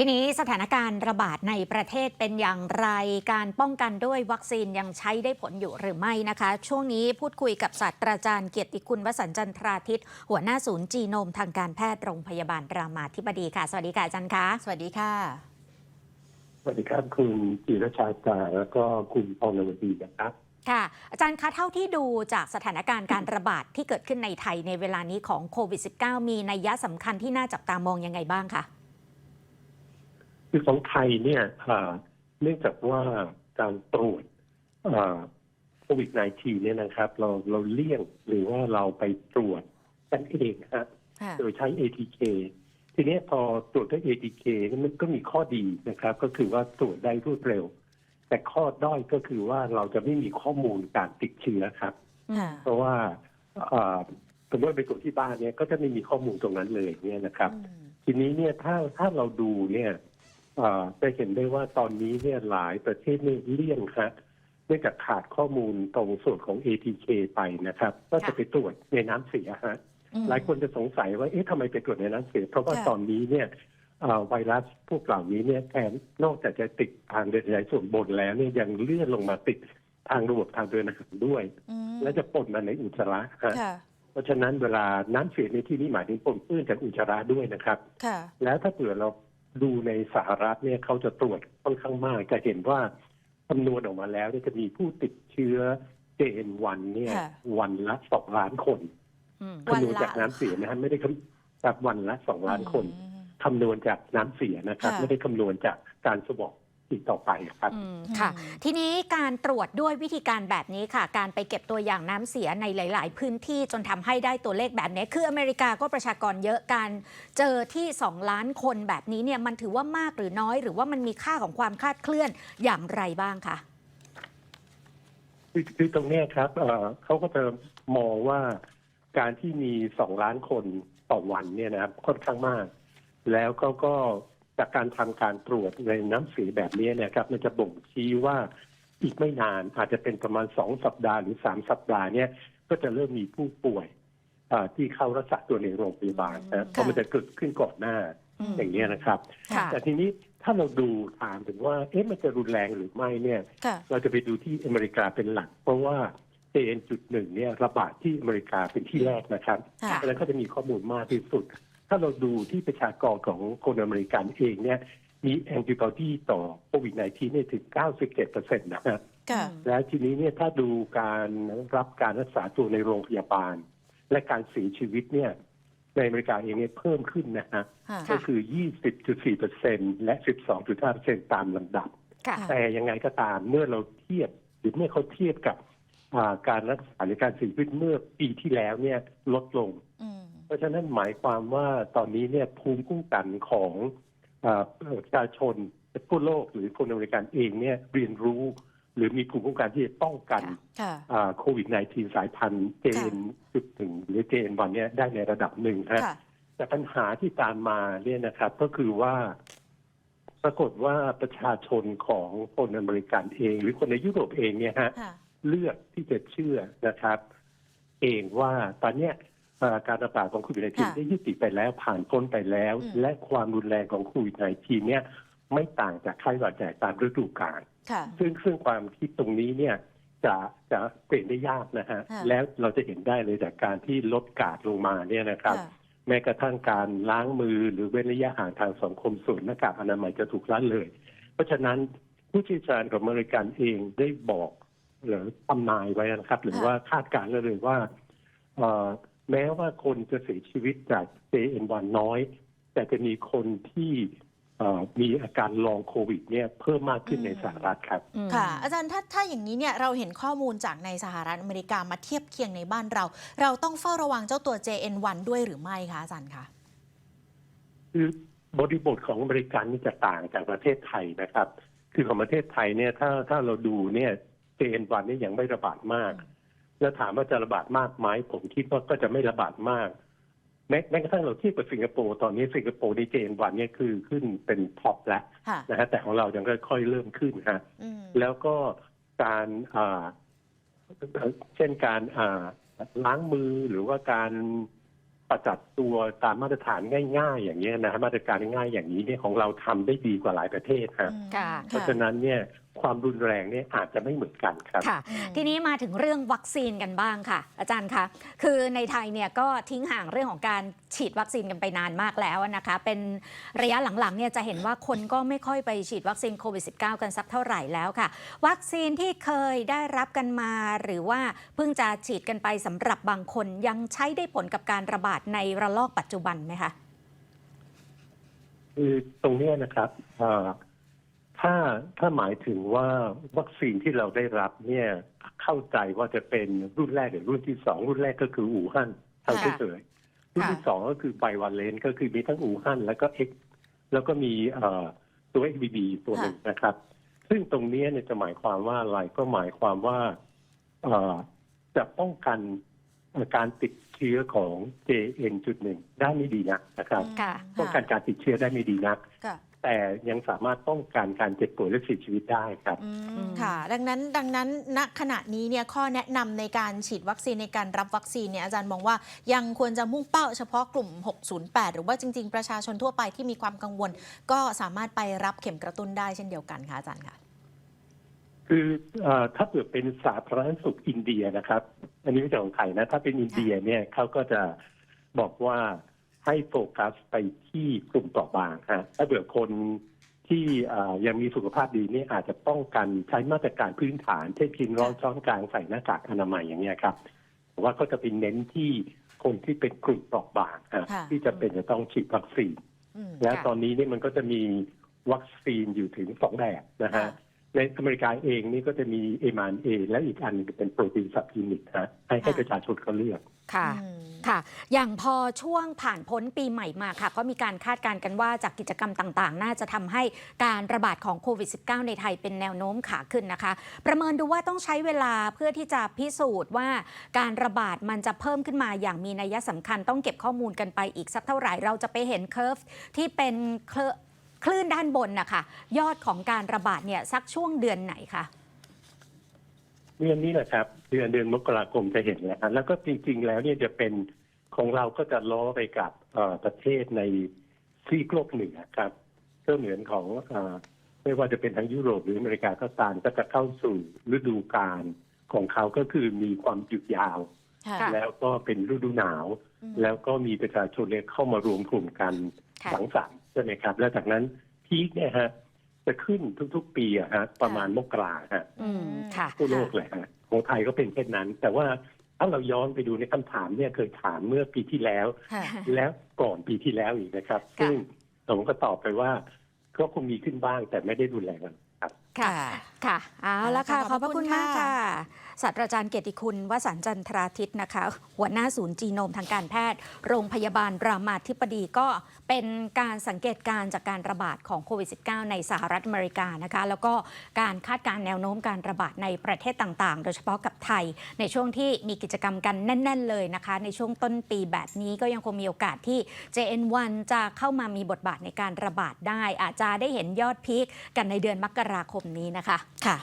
ทีนี้สถานการณ์ระบาดในประเทศเป็นอย่างไร การป้องกันด้วยวัคซีนยังใช้ได้ผลอยู่หรือไม่นะคะ ช่วงนี้พูดคุยกับศาสตราจารย์เกียรติคุณวสันต์จันทราทิต หัวหน้าศูนย์จีโนมทางการแพทย์โรงพยาบาลรามาธิบดีค่ะ สวัสดีค่ะอาจารย์คะสวัสดีค่ะ สวัสดีครับคุณจิรชาตาแล้วก็คุณพรนวดีนะครับค่ะอาจารย์คะเท่าที่ดูจากสถานการณ์การระบาดที่เกิดขึ้นในไทยในเวลานี้ของโควิด -19 มีนัยยะสำคัญที่น่าจับตามองยังไงบ้างคะ คือของไทยเนี่ยอ่าเนื่องจากว่าการตรวจโควิด -19 เนี่ยนะครับ เราเราเลี่ยงหรือว่าเราไปตรวจกันเองนะฮะค่ะโดยใช้ ATK ทีนี้พอตรวจด้วย ATK นี่มันก็มีข้อดีนะครับ ก็คือว่าตรวจได้รวดเร็ว แต่ข้อด้อยก็คือว่าเราจะไม่มีข้อมูลการติดเชื้อครับค่ะเพราะว่าอ่าสมมติไปตรวจที่บ้านเนี่ยก็จะไม่มีข้อมูลตรงนั้นเลยเนี่ยนะครับอืมทีนี้เนี่ยถ้าถ้าเราดูเนี่ยเอ่อ จะเห็นได้ว่าตอนนี้เนี่ยหลายประเทศเนี่ยเลี่ยงครับเนื่องจากขาดข้อมูลตรงส่วนของ ATK ไปนะครับ ก็จะไปตรวจในน้ำเสียฮะอืมหลายคนจะสงสัยว่าเอ๊ะทำไมไปตรวจในน้ำเสีย เพราะว่าค่ะตอนนี้เนี่ยเอ่อไวรัสพวกเหล่านี้เนี่ยแทนนอกจากจะติดทางเดินหายใจส่วนบนแล้วเนี่ยยังเลื่อนลงมาติดทางระบบทางเดินอาหารด้วยอืมและจะปนมาในอุจจาระฮะค่ะเพราะฉะนั้นเวลาน้ำเสียในที่นี้หมายถึงปนเปื้อนจากอุจจาระด้วยนะครับค่ะแล้วถ้าเผื่อเรา ดูในสหรัฐเนี่ยเขาจะตรวจค่อนข้างมาก จะเห็นว่าคำนวณออกมาแล้วเนี่ยจะมีผู้ติดเชื้อ JN1 เนี่ย ค่ะ วันละสองล้านคนอืมวันละคำนวณจากน้ำเสียนะฮะไม่ได้คำจากวันละสองล้านคน อืม คำนวณจากน้ำเสียนะครับ ค่ะไม่ได้คำนวณจากการสวอป อีกต่อไปครับ อืมค่ะอืมทีนี้การตรวจด้วยวิธีการแบบนี้ค่ะ การไปเก็บตัวอย่างน้ำเสียในหลาย ๆ พื้นที่จนทำให้ได้ตัวเลขแบบนี้ คืออเมริกาก็ประชากรเยอะการเจอที่ 2 ล้านคนแบบนี้เนี่ยมันถือว่ามากหรือน้อย หรือว่ามันมีค่าของความคลาดเคลื่อนอย่างไรบ้างคะ คือคือตรงเนี้ยครับเอ่อเขาก็จะมองว่าการที่มีสองล้านคนต่อวันเนี่ยนะครับค่อนข้างมาก แล้วเขาก็ จากการทำการตรวจในน้ำเสียแบบนี้เนะครับ มันจะบ่งชี้ว่าอีกไม่นานอาจจะเป็นประมาณสองสัปดาห์หรือสามสัปดาห์เนี่ยก็จะเริ่มมีผู้ป่วยอ่าที่เข้ารักษาตัวในโรงพยาบาลนะเพราะมันจะเกิดขึ้นก่อนหน้าอืมอย่างนี้ยนะครับค่ะแต่ทีนี้ถ้าเราดูถามถึงว่าเอ๊ะมันจะรุนแรงหรือไม่เนี่ยค่ะเราจะไปดูที่อเมริกาเป็นหลัก เพราะว่า JN.1 เนี่ยระบาดที่อเมริกาเป็นที่แรกนะครับค่ะเพราะฉะนั้นก็จะมีข้อมูลมากที่สุด ถ้าเราดูที่ประชากรของคนอเมริกันเองเนี่ยมีแอนติบอดีต่อโควิด -19 เนี่ยถึง 97%นะฮะค่ะแล้วทีนี้เนี่ยถ้าดูการรับการรักษาตัวในโรงพยาบาล และการเสียชีวิตเนี่ยในอเมริกาเองเนี่ยเพิ่มขึ้นนะฮะค่ะก็คือ 20.4%และ 12.5%ตามลำดับค่ะแต่ยังไงก็ตามเมื่อเราเทียบหรือเมื่อเขาเทียบกับอ่าการรักษาหรือการเสียชีวิตเมื่อปีที่แล้วเนี่ยลดลงอืม เพราะฉะนั้นหมายความว่าตอนนี้เนี่ยภูมิคุ้มกันของอ่าประชาชนทั่วโลกหรือคนอเมริกันเองเนี่ยเรียนรู้หรือมีภูมิคุ้มกันที่จะป้องกันค่ะอ่าโควิด -19 สายพันธุ์ JN.1 หรือ JN1 เนี่ยได้ในระดับหนึ่งฮะค่ะแต่ปัญหาที่ตามมาเนี่ยนะครับ ก็คือว่า ปรากฏว่าประชาชนของคนอเมริกันเอง หรือคนในยุโรปเองเนี่ยฮะค่ะเลือกที่จะเชื่อนะครับ เองว่าตอนเนี้ยเอ่อ การระบาดของโควิดค่ะ -19 ได้ยุติไปแล้วผ่านพ้นไปแล้วอืมและความรุนแรงของโควิด -19 เนี่ยไม่ต่างจากไข้หวัดใหญ่ตามฤดูกาลค่ะซึ่งซึ่งความคิดตรงนี้เนี่ยจะจะเปลี่ยนได้ยากนะฮะค่ะแล้วเราจะเห็นได้เลยจากการที่ลดกาดลงมาเนี่ยนะครับค่ะแม้กระทั่งการล้างมือหรือเว้นระยะห่างทางสังคมส่วนหน้ากากอนามัยจะถูกละเลย เพราะฉะนั้นผู้เชี่ยวชาญของอเมริกันเองได้บอกหรือทำนายไว้นะครับ หรือค่ะว่าคาดการณ์ไว้เลยว่าเอ่อ แม้ว่าคนจะเสียชีวิตจาก JN1 น้อย แต่จะมีคนที่เอ่อมีอาการลองโควิดเนี่ยเพิ่มมากขึ้นในสหรัฐครับอืมค่ะ อาจารย์ถ้าถ้าอย่างนี้เนี่ยเราเห็นข้อมูลจากในสหรัฐอเมริกามาเทียบเคียงในบ้านเรา เราต้องเฝ้าระวังเจ้าตัว JN1 ด้วยหรือไม่คะอาจารย์คะคือบริบทของอเมริกันนี่จะต่างจากประเทศไทยนะครับ คือของประเทศไทยเนี่ยถ้าถ้าเราดูเนี่ยเจนวันนี่ยังไม่ระบาดมาก แล้วถามว่าจะระบาดมากไหมผมคิดว่าก็จะไม่ระบาดมากแม้แม้กระทั่งเราเทียบกับสิงคโปร์ตอนนี้สิงคโปร์ในเจนวันเนี่ยคือขึ้นเป็นท็อปแล้วค่ะนะฮะแต่ของเรายังค่อยๆเริ่มขึ้นฮะอืมแล้วก็การอ่าเช่นการอ่าล้างมือหรือว่าการประจัดตัวตามมาตรฐานง่าย ๆ อย่างนี้ยนะฮะมาตรการง่ายๆอย่างนี้เนี่ยของเราทำได้ดีกว่าหลายประเทศฮะอืมค่ะเพราะฉะนั้นเนี่ย ความรุนแรงเนี่ยอาจจะไม่เหมือนกันครับ ค่ะอืมทีนี้มาถึงเรื่องวัคซีนกันบ้างค่ะ อาจารย์คะคือในไทยเนี่ยก็ทิ้งห่างเรื่องของการฉีดวัคซีนกันไปนานมากแล้วนะคะ เป็นระยะหลังๆเนี่ยจะเห็นว่าคนก็ไม่ค่อยไปฉีดวัคซีนโควิด -19 กันสักเท่าไหร่แล้วค่ะ วัคซีนที่เคยได้รับกันมา หรือว่าเพิ่งจะฉีดกันไปสำหรับบางคนยังใช้ได้ผลกับการระบาดในระลอกปัจจุบันไหมคะคือตรงเนี้ยนะครับเอ่อ ถ้าถ้าหมายถึงว่าวัคซีนที่เราได้รับเนี่ยเข้าใจว่าจะเป็นรุ่นแรกหรือรุ่นที่สองรุ่นแรกก็คืออู่ฮั่นเท่าที่ค่ะเคยรุ่นที่สองก็คือไบวาเลนก็คือมีทั้งอู่ฮั่นแล้วก็เอ็กแล้วก็มีเอ่อตัว XBB ตัวหนึ่งนะครับ ซึ่งตรงเนี้ยเนี่ยจะหมายความว่าอะไรก็หมายความว่าเอ่อจะป้องกันเอ่อการติดเชื้อของ JN.1 ได้ไม่ดีนักนะครับค่ะป้องกันการติดเชื้อได้ไม่ดีนักค่ะ แต่ยังสามารถป้องกันการเจ็บป่วยและเสียชีวิตได้ครับอืมอืมค่ะ ดังนั้นดังนั้นณขณะนี้เนี่ยข้อแนะนำในการฉีดวัคซีนในการรับวัคซีนเนี่ยอาจารย์มองว่ายังควรจะมุ่งเป้าเฉพาะกลุ่ม 608 หรือว่าจริง ๆ ประชาชนทั่วไปที่มีความกังวล ก็สามารถไปรับเข็มกระตุ้นได้เช่นเดียวกันค่ะอาจารย์ค่ะ คือเออถ้าเกิดเป็นสาธารณสุขอินเดียนะครับ อันนี้ไม่ใช่ของไทยนะ ถ้าเป็นอินเดียเนี่ยเขาก็จะบอกว่า ให้โฟกัสไปที่กลุ่มเปราะบางฮะถ้าเบื่อคนที่เอ่อยังมีสุขภาพดีเนี่ยอาจจะป้องกันใช้มาตรการพื้นฐานเช่นกินร้อนช้อนกลางใส่หน้ากากอนามัยอย่างเงี้ยครับแต่ว่าก็จะเป็นเน้นที่คนที่เป็นกลุ่มเปราะบางฮะค่ะที่จะเป็นจะต้องฉีดวัคซีนอืมแล้วค่ะตอนนี้เนี่ยมันก็จะมีวัคซีนอยู่ถึงสองแบบนะฮะค่ะในอเมริกาเองนี่ก็จะมีเอมานเอและอีกอันหนึงเป็นโปรตีนสับยูนิตฮะให้ให้ประชาชนเขาเลือก ค่ะอืมค่ะอย่างพอช่วงผ่านพ้นปีใหม่มาค่ะ ก็มีการคาดการณ์กันว่าจากกิจกรรมต่างๆ น่าจะทำให้การระบาดของโควิด -19 ในไทยเป็นแนวโน้มขาขึ้นนะคะ ประเมินดูว่าต้องใช้เวลาเพื่อที่จะพิสูจน์ว่าการระบาดมันจะเพิ่มขึ้นมาอย่างมีนัยสำคัญ ต้องเก็บข้อมูลกันไปอีกสักเท่าไหร่ เราจะไปเห็นเคอร์ฟที่เป็นเคลคลื่นด้านบนนะคะยอดของการระบาดเนี่ยสักช่วงเดือนไหนคะ เดือนนี้แหละครับ เดือนเดือนมกราคมจะเห็นแล้วฮะแล้วก็จริง ๆ แล้วเนี่ยจะเป็นของเราก็จะล้อไปกับเอ่อประเทศในซีกโลกเหนือครับก็เหมือนของเอ่อไม่ว่าจะเป็นทั้งยุโรปหรืออเมริกาก็ตามก็จะเข้าสู่ฤดูกาลของเขาก็คือมีความหยุดยาวค่ะค่ะแล้วก็เป็นฤดูหนาวอืมแล้วก็มีประชาชนเนี่ยเข้ามารวมกลุ่มกันค่ะสังสรรค์ใช่ไหมครับ แล้วจากนั้นพีคเนี่ยฮะ จะขึ้นทุกๆ ปีอะฮะประมาณมกราฮะอืมค่ะทั่วโลกเลยฮะของไทยก็เป็นเช่นนั้น แต่ว่าถ้าเราย้อนไปดูในคำถามเนี่ยเคยถามเมื่อปีที่แล้ว ค่ะ แล้วก่อนปีที่แล้วอีกนะครับค่ะซึ่งผมก็ตอบไปว่าก็คงมีขึ้นบ้างแต่ไม่ได้รุนแรงกันครับ ค่ะ ค่ะ เอาละค่ะขขออบบพพระระคุคุณณมากค่ะค่ะ ศาสตราจารย์เกียรติคุณวสันต์จันทราทิตนะคะ หัวหน้าศูนย์จีโนมทางการแพทย์ โรงพยาบาลรามาธิบดีก็เป็นการสังเกตการณ์จากการระบาดของโควิด -19 ในสหรัฐอเมริกานะคะ แล้วก็การคาดการณ์แนวโน้มการระบาดในประเทศต่างๆ โดยเฉพาะกับไทย ในช่วงที่มีกิจกรรมกันแน่น ๆ เลยนะคะ ในช่วงต้นปีแบบนี้ก็ยังคงมีโอกาสที่ JN1 จะเข้ามามีบทบาทในการระบาดได้ อาจจะได้เห็นยอดพีคกันในเดือนมกราคมนี้นะคะค่ะ